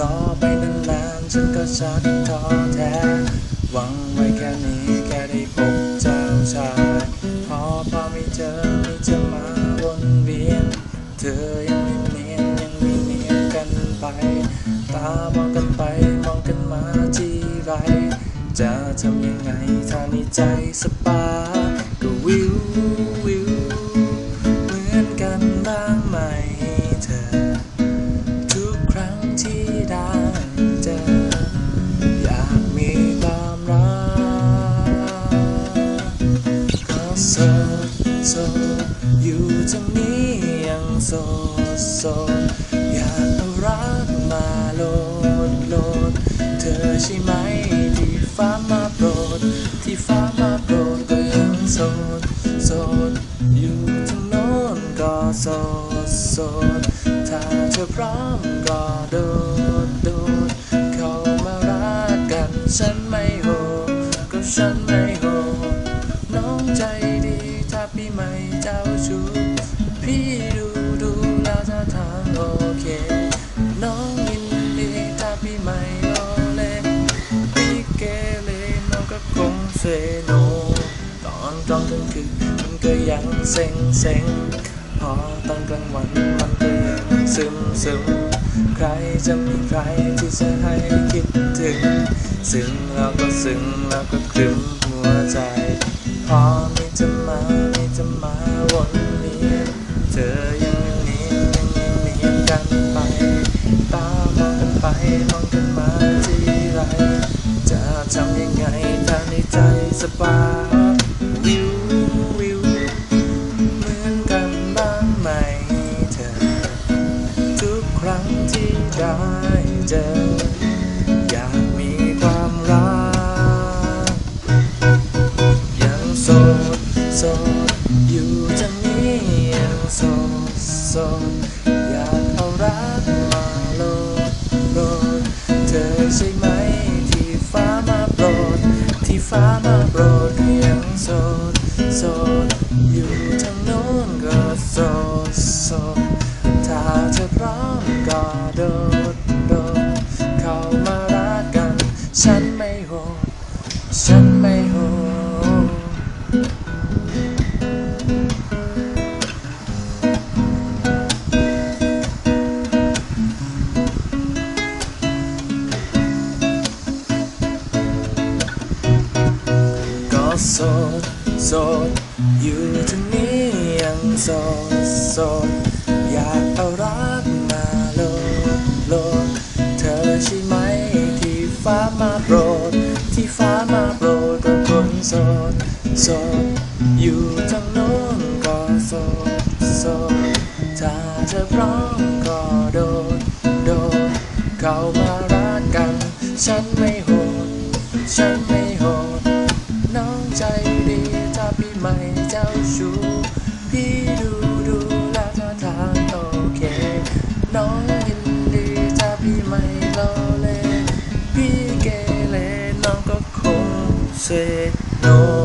รอไปนานๆฉันก็ชักท้อแท้ หวังไว้แค่นี้แค่ได้พบเจ้าชายพอพอไม่เจอไม่จะมาวนเวียน เธอยังไม่เนียนยังไม่เนียนกันไป ตามองกันไปมองกันมาที่ไร จะทำยังไงถ้าในใจสปาก็วิว อยู่ตรงนี้ยังโสดโสดอยากเอารักมาโหลดโหลดเธอใช่ไหมที่ฟ้ามาโปรด ที่ฟ้ามาโปรดก็ยังโสดโสดอยู่ทางโน้นก็โสดโสดถ้าเธอพร้อมก็โดดโดดเข้ามารักกันฉันไม่โหดก็ฉันไม่โหดน้องใจดีถ้าพี่ไม่เจ้าชู้ พี่ดูดูแล้วท่าทางโอเค น้องยินดีถ้าพี่ไม่รอเล่นพี่เกเรน้องก็คงเซโน ตอนกลางคืนมันก็ยังเซ็งเซ็งพอตอนกลางวันมันก็ยังซึมซึมใครจะมีใครที่จะให้คิดถึง ซึ้งแล้วก็ซึ้งแล้วก็คลึ้มหัวใจ พอมีจะมามีจะมา ไปมองกันมาทีไร จะทำยังไงถ้าในใจสปาร์ควิววิวเหมือนกันบ้างไหมเธอ ทุกครั้งที่ได้เจอ อยากมีความรัก ยังโสดโสดอยู่จังนี้ยังโสดโสดอยากเอารัก ฟ้ามาโปรดเพียังโสดโสดอยู่ทางโน้นก็โสดโสดถ้าเธอพร้อมก็โดดโดดเข้ามารักกัน ฉันไม่โหดฉันไม่โหด โสดโสดอยู่ที่นี่ยังโสดโสดอยากเอารักมาโลดโลดเธอใช่ไหมที่ฟ้ามาโปรด ที่ฟ้ามาโปรดก็คนโสดโสดอยู่ทางโน้นก็โสดโสดถ้าเธอพร้อมก็โดดโดดเข้ามารักกัน ฉันไม่โหดฉันไม่ เล